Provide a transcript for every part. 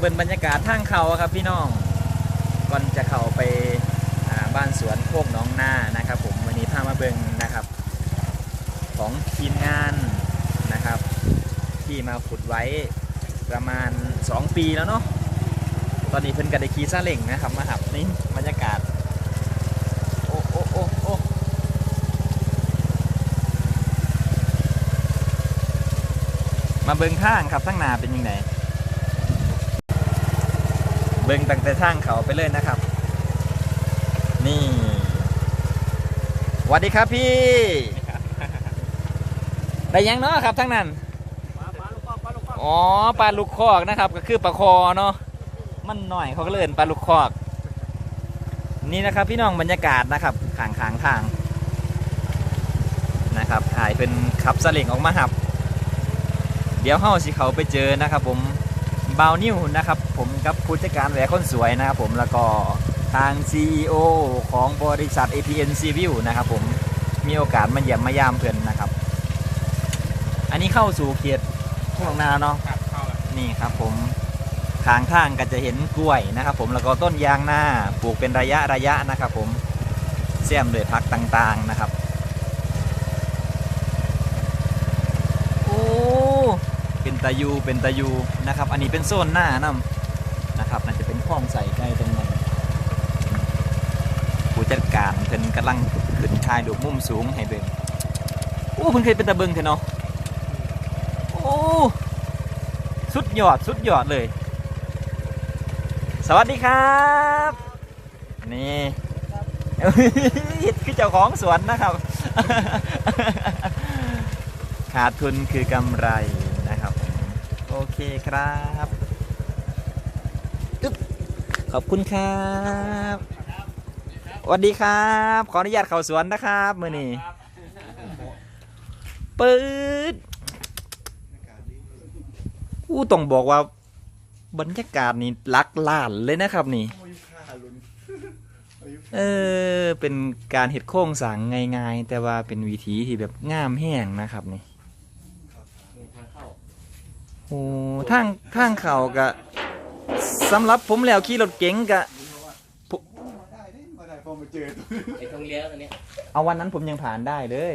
เบิ่งบรรยากาศทางเขาครับพี่น้องก่อนจะเข้าไปาบ้านสวนโคกน้องนานะครับผมวันนี้พามาเบิ่งนะครับ ของทีมงานนะครับ ที่มาขุดไว้ประมาณ 2 ปีแล้วเนาะตอนนี้เพิ่นก็ได้ขี่ซาเล้งนะครับมาหับนี่บรรยากาศโอ้โอ้โอ้โอ้มาเบิ่งทางครับทั้งนาเป็นยังไง เบิ่งตั้งแต่ทางเขาไปเลยนะครับ นี่สวัสดีครับพี่ ได้ยังเนาะครับทั้งนั้นอ๋อปลาลูกคอกนะครับ ก็คือปลาคอเนาะมันหน่อยเขาก็เลยเอินปลาลูกคอก นี่นะครับ พี่น้องบรรยากาศนะครับขางขางทางนะครับถ่ายเป็นขับสลิงออกมาหับ เดี๋ยวเฮาสิเขาไปเจอนะครับผม บาวนิวนะครับผมกับผู้จัดการแหวกคนสวยนะครับผมแล้วก็ทาง CEO ของบริษัท APN c v i e w นะครับผมมีโอกาสมาเยี่ยมมายามเพื่อนนะครับ อันนี้เข้าสู่เขตทุ่งนาเนาะครับเข้าแล้วนี่ครับผมทางทางก็จะเห็นกล้วยนะครับ ผมแล้วก็ต้นยางนาปลูกเป็นระยะระยะนะครับ ผมเสี่ยมด้วยพักต่างๆนะครับโอ้เป็น ตะยูเป็นตะยูนะครับ อันนี้เป็นโซนหน้านํนะครับน่าจะเป็นคลองใส่ใกล้ตรงนั้นผู้จัดการเพิ่นกำลังขึ้นถ่ายรูมุมสูงให้เบิ่งโอ้เพิ่นเคยเป็นตะเบิงเถอะเนาะโอ้สุดยอดสุดยอดเลย สวัสดีครับ นี่คือเจ้าของสวนนะครับ ขาดทุนคือกำไร โอเคครับขอบคุณครับสวัสดีครับ ขออนุญาตเข้าสวนนะครับมือนี้ปืดอู้ต้องบอกว่า บรรยากาศนี่ลักล้านเลยนะครับนี่ เออ เป็นการเห็ดโค้งสางง่ายๆ แต่ว่าเป็นวิธีที่แบบงามแห้งนะครับนี่ โอ้ทางทางเขากะสำหรับผมแล้วขี่รถเก๋งกะ ได้ดิมาได้พอมาเจอตัวไอ้ตรงเลี้ยวตรงเนี้ยเอาวันนั้นผมยังผ่านได้เลย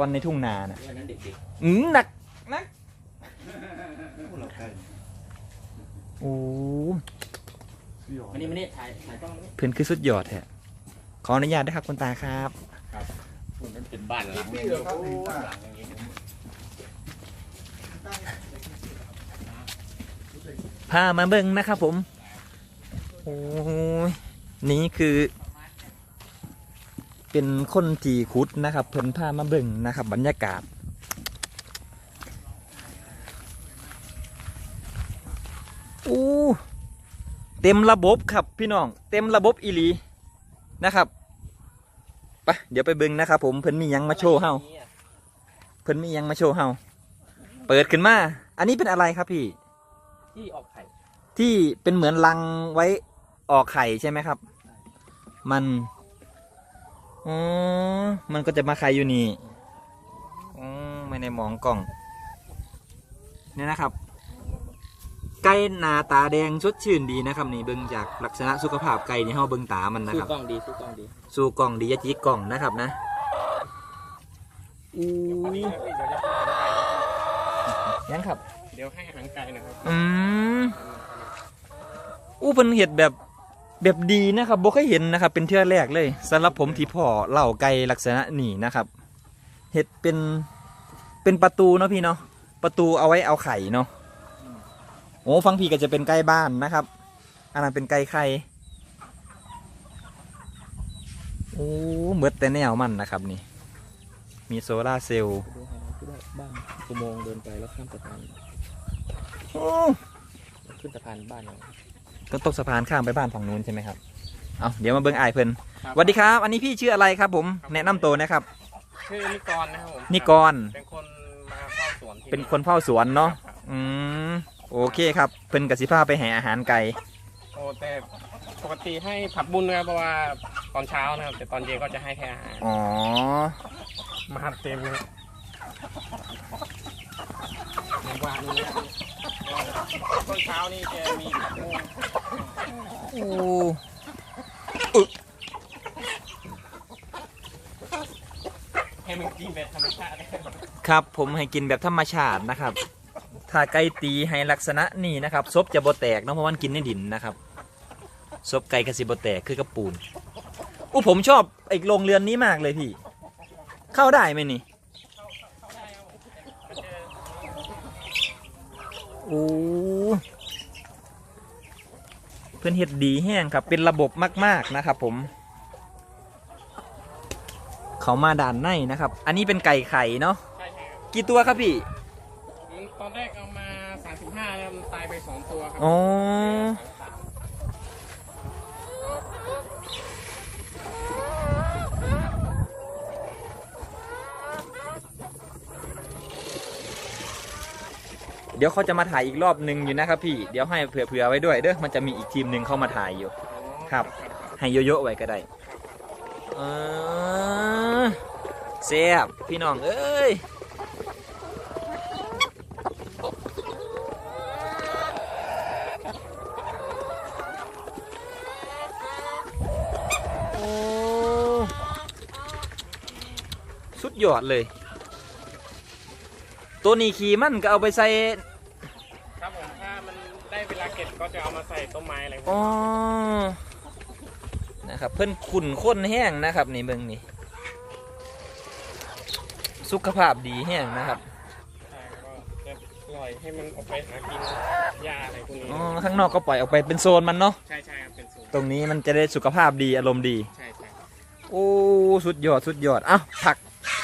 วันในทุ่งนาน่ะวันนั้นเด็กอืมหนักหนักพวกเราได้โอ้พี่หยอๆวันนี้มันนี่ถ่ายถ่ายต้องนี้เพื่อนคือสุดยอดแท้ขออนุญาตด้วยครับคุณตาครับ มันเป็นบ้านหลังพี่เหรอครับพี่ตาหลังอย่างนี้ พามาเบิ่งนะครับผม โอ้ยนี่คือ เป็นคนที่คุดนะครับ เพิ่นพามาเบิ่งนะครับ บรรยากาศอู้เต็มระบบครับพี่น้อง เต็มระบบอีหลีนะครับไปเดี๋ยวไปเบิ่งนะครับ ผมเพิ่นมียังมาโชว์เฮาเพิ่นมียังมาโชว์เฮาเปิดขึ้นมา อันนี้เป็นอะไรครับพี่ ที่ออกไข่ที่เป็นเหมือนรังไว้ออกไข่ใช่ไหมครับ มันอ๋อมันก็จะมาไข่อยู่นี่อ๋อไม่ได้มองกล้อง เนี่ยนะครับ ไก่หนาตาแดงสดชื่นดีนะครับ นี่เบิ่งจากลักษณะสุขภาพไก่นี่เฮาเบิ่งตามันนะสู้ครับ กล้องดีสู้กล้องดีสู้กล่องดีอยาจีกล่องนะครับนะอุ้ยยังครับเดี๋ยวให้อาหารไก่นะครับอืมอู้เพิ่นเห็ดแบบแบบดีนะครับบ่เคยเห็นนะครับ เป็นเทื่อแรกเลยสำหรับผมที่พ่อเล่าไก่ลักษณะนี้นะครับ เห็ดเป็นเป็นประตูเนาะพี่เนาะประตูเอาไว้เอาไข่เนาะโอ้ฟังพี่ก็จะเป็นไก่บ้านนะครับ อันนั้นเป็นไก่ไข่โอ้เมืดแต่แนวมันนะครับนี่ มีโซลาร์เซลล์ดูให้นะคือว่าบ้านอุโมงค์เดินไปแล้วข้ามสะพานโอ้ ขึ้นสะพานบ้านเราก็ตกสะพานข้ามไปบ้านฝั่งนู้นใช่ไหมครับ เอาเดี๋ยวมาเบิ้งอายเพิ่นสวัสดีครับ อันนี้พี่ชื่ออะไรครับ ผม แนะนำตัวนะครับ ชื่อนิกรนะครับผมนิกร เป็นคนมาเฝ้าสวนที่เป็นคนเฝ้าสวนเนาะอืม โอเคครับ เพิ่นกสิพาไปแห่อาหารไก่ โอ้แต่ปกติให้ผักบุญนะครับเพราะว่าตอนเช้านะครับ แต่ตอนเย็นก็จะให้แค่อาหารอ๋อ มาเต็มเลย อในวานนี้นะครับต้นเช้านี่จะมีผักบุ้งโอ้ให้มันกินแบบธรรมชาติครับผมให้กินแบบธรรมชาตินะครับ ถ้าไก่ตีให้ลักษณะนี้นะครับซบจะบ่แตกเนาะเพราะมันกินในดินนะครับซบไก่กระสิบ่แตกคือกระปูนอู้ผมชอบไอ้โรงเรือนนี้มากเลยพี่ เข้าได้ไหมนี่ โอ้เพื่อนเฮ็ดดีแห้งครับ เป็นระบบมาก ๆนะครับ ผม เขามาด่านในนะครับ อันนี้เป็นไก่ไข่เนาะใช่ใช่ครับกี่ตัวครับพี่มันตอนแรกเอามา 35แล้วมันตายไป 2 ตัวครัอ๋อ เดี๋ยวเขาจะมาถ่ายอีกรอบหนึ่งอยู่นะครับพี่ เดี๋ยวให้เผื่อๆไว้ด้วยเด้อ มันจะมีอีกทีมหนึ่งเข้ามาถ่ายอยู่ ครับ ให้เยอะๆไว้ก็ได้เออเสียบพี่น้องเอ้ยสุดยอดเลย ตัวนี้ขี่มันก็เอาไปใส่ครับผมถ้ามันได้เวลาเก็บก็จะเอามาใส่ต้นไม้อะไรพวกอ๋อนี้นะครับเพิ่นขุนข้นแห้งนะครับนี่เบิ่งนี่สุขภาพดีแห้งนะครับใช่ก็จะปล่อยให้มันออกไปหากินหญ้าอะไรพวกนี้อ๋อข้างนอกก็ปล่อยออกไปเป็นโซนมันเนาะใช่ใช่ครับเป็นสูตรตรงนี้มันจะได้สุขภาพดีอารมณ์ดี ใช่ใช่ครับโอ้ สุดยอด สุดยอด เอ้าผัก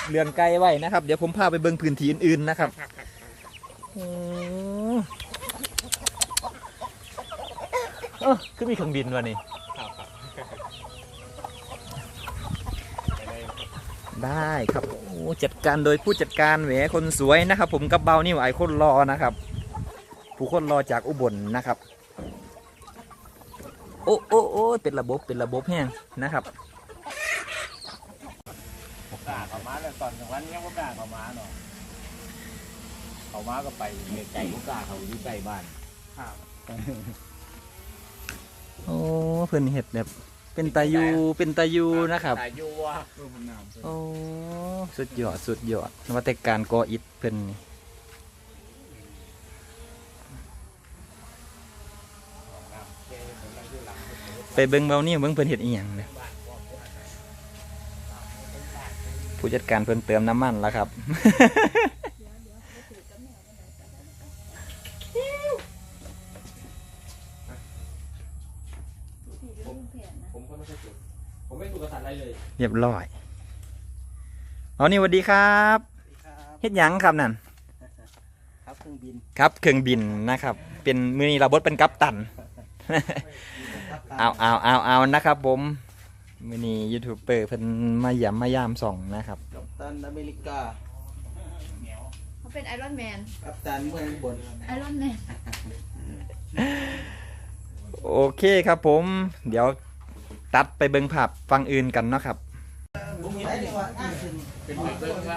เรือนไกลไว้นะครับ เดี๋ยวผมพาไปเบิ่งพื้นที่อื่นๆนะครับโอ้เออคือมีเครื่องบินวะนี่ได้ครับโอ้จัดการโดยผู้จัดการแหวคนสวยนะครับ ผมกับเบานี่ไอคนรอนะครับ ผู้คนรอจากอุบลนะครับ โอ้โอ้โอ้เป็นระบบเป็นระบบแห้งนะครับ กล้าเขามา แต่ตอนกลางวันยังบ่กล้าเขามาเนาะเขามาก็ไปไกลบ่กล้าเขาอยู่ใกล้บ้านครับโอ้เพิ่นเห็ดแบบ เป็นตายูเป็นตายูนะครับแต่อยู่ว่าเออผมน้ำโอ้สุดยอดสุดยอดนวัตการก่ออิฐเพิ่นนี่ไปเบิ่งเบานี่เบิ่งเพิ่นเฮ็ดอีหยังเนี่ย ผู้จัดการเพิ่นเติมน้ำมันแล้วครับ ผมก็ไม่ใช่สูตรผมไม่สูตรกระสันอะไรเลยเรียบร้อยเอานี่สวัสดีครับเฮ็ดหยังครับนั่น ครับเครื่องบินครับเครื่องบินนะครับ เป็นมือนี้เราบดเป็นกัปตัน เอาเอาเอาเอานะครับผม มือนี้ยูทูบเบอร์เพิ่นมาหย่ำมายามส่องนะครับ กัปตันอเมริกา เขาเป็นไอรอนแมน กัปตันเมืองบน ไอรอนแมน โอเคครับผม เดี๋ยวตัดไปเบิ่งภาพฟังอื่นกันเนาะครับผมมีอะไรดีกว่าอะเป็นเบิ้งว่า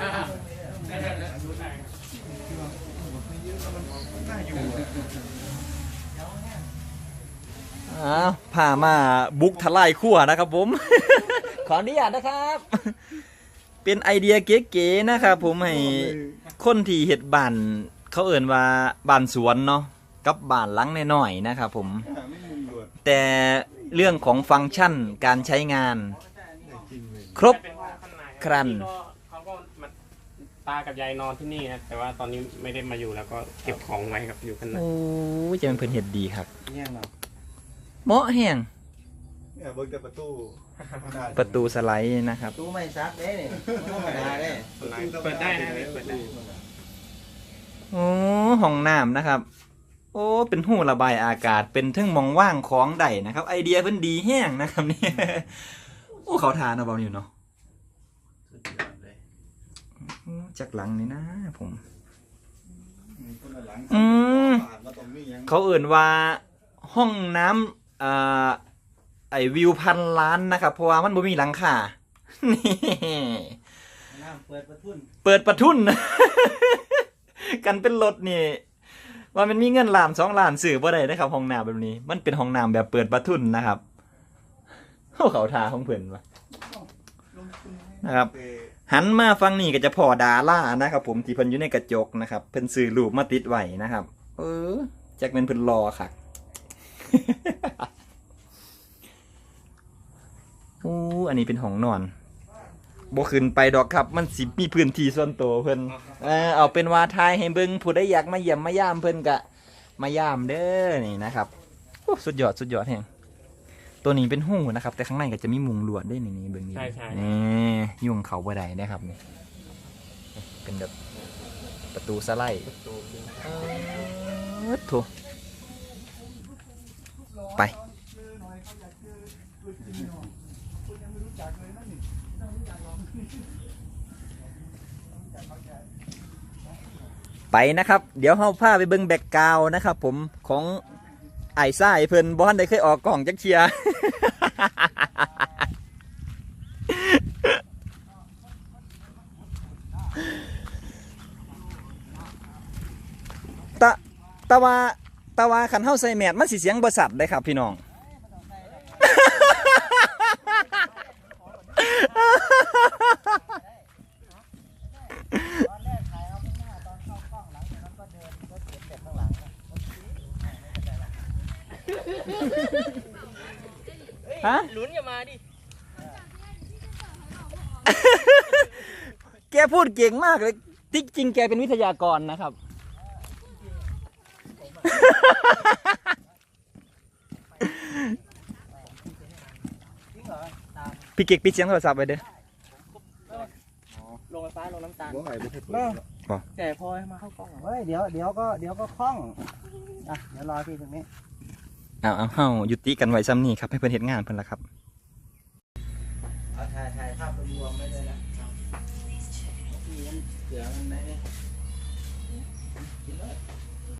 อ้าวพามาบุกทลายขั้วนะครับผม ขออนุญาตนะครับ เป็นไอเดียเก๋ๆนะครับผมให้คนที่เห็ดบ้านเขาเอ่นว่าบ้านสวนเนาะกับบ้านหลังน้อยๆนะครับผมไม่มีหลวดแต่เรื่องของฟังก์ชันการใช้งานจริงเลยครบเป็นห้องข้างในครันก็เขาก็มาตากับยายนอนที่นี่ครับแต่ว่าตอนนี้ไม่ได้มาอยู่แล้วก็เก็บของไว้ครับอยู่ข้างในโอ้ยจะเป็นเพิ่นเห็ดดีครับ เนี่ยเนาะ เหมาะแห้งเนี่ยเบิ่งแต่ประตูประตูสไลด์นะครับ ตู้ไม่ซักเด้เนี่ยธรรมดาเด้เปิดได้นะเปิดได้โอ้ห้องน้ำนะครับ โอ้เป็นหูระบายอากาศเป็นเทึ่งมองว่างของได้นะครับ ไอเดียเพิ่นดีแห้งนะครับเนี่ยโอ้เขาทานเอาเบาอยู่เนาะสุดยอดเลยอืมจากหลังนี่นะผมคนละหลังอืมผ่านมาตรงนี้ยังเขาเอ่นว่าห้องน้ำ อ่าไอวิวพันล้านนะครับ เพราะว่ามันบ่มีหลังคานี่น้ำเปิดประทุนเปิดประทุน กันเป็นรถนี่ว่ามันมีเงินล้านสองล้านสื่อบ่ได้นะครับห้องน้ำแบบนี้ มันเป็นห้องน้ำแบบเปิดประทุนนะครับโอ้เขาทาของเพิ่นวะนะครับ หันมาฟังนี่ก็จะพอดาล่านะครับ ผมที่เพิ่นอยู่ในกระจกนะครับ เพิ่นซื้อรูปมาติดไว้นะครับ เออแจ็คเป็นเพิ่นรอค่ะ โอ้อันนี้เป็นห้องนอนบ่ขึ้นไปดอกครับ มันสิมีพื้นที่ส่วนตัวเพิ่นเออเอาเป็นว่าทายให้เบิ่งผู้ใดอยากมาเยี่ยมมายามเพิ่นก็มายามเด้อนี่นะครับโอ้สุดยอดสุดยอดแฮงตัวนี้เป็นหูนะครับ แต่ข้างในก็จะมีมุงลวดด้วยนี่นี่เบิ่งนี่ใช่ใช่ นี่ยุ่งเขาบ่ได้นะครับนี่เป็นแบบประตูสไลด์เอิ้ดโถ ไป ไปนะครับ เดี๋ยวเฮาพาไปเบิ่งแบกกาวนะครับ ผมของไอ้ซ่าไอ้เพิ่นบ่ทันได้เคยออกกล่องจักเทียตะตะว่า ตะว่าคันเฮาใส่แมสมันสิเสียงบ่สัตว์ได้ครับ พี่น้องฮะลุ้นอย่ามาดิ แกพูดเก่งมากเลยที่จริงแกเป็นวิทยากรนะครับ พี่เก๊กปิดเสียงโทรศัพท์ไปเด้อลงไฟฟ้าลงน้ำตาลบ่ให้บ่ให้เปิดบ่แต่พอให้มาเข้ากล้องอะเฮ้ยเดี๋ยวเดี๋ยวก็เดี๋ยวก็คล่องอะเดี๋ยวรอพี่ตรงนี้เอาเอาเฮายุติกันไว้ซ้ำนี่ครับให้เพิ่นเฮ็ดงานเพิ่นละครับเอาถ่ายถ่ายภาพรวมๆไว้เลยนะพี่มันเสือมันไหนเนี่ยกินเลย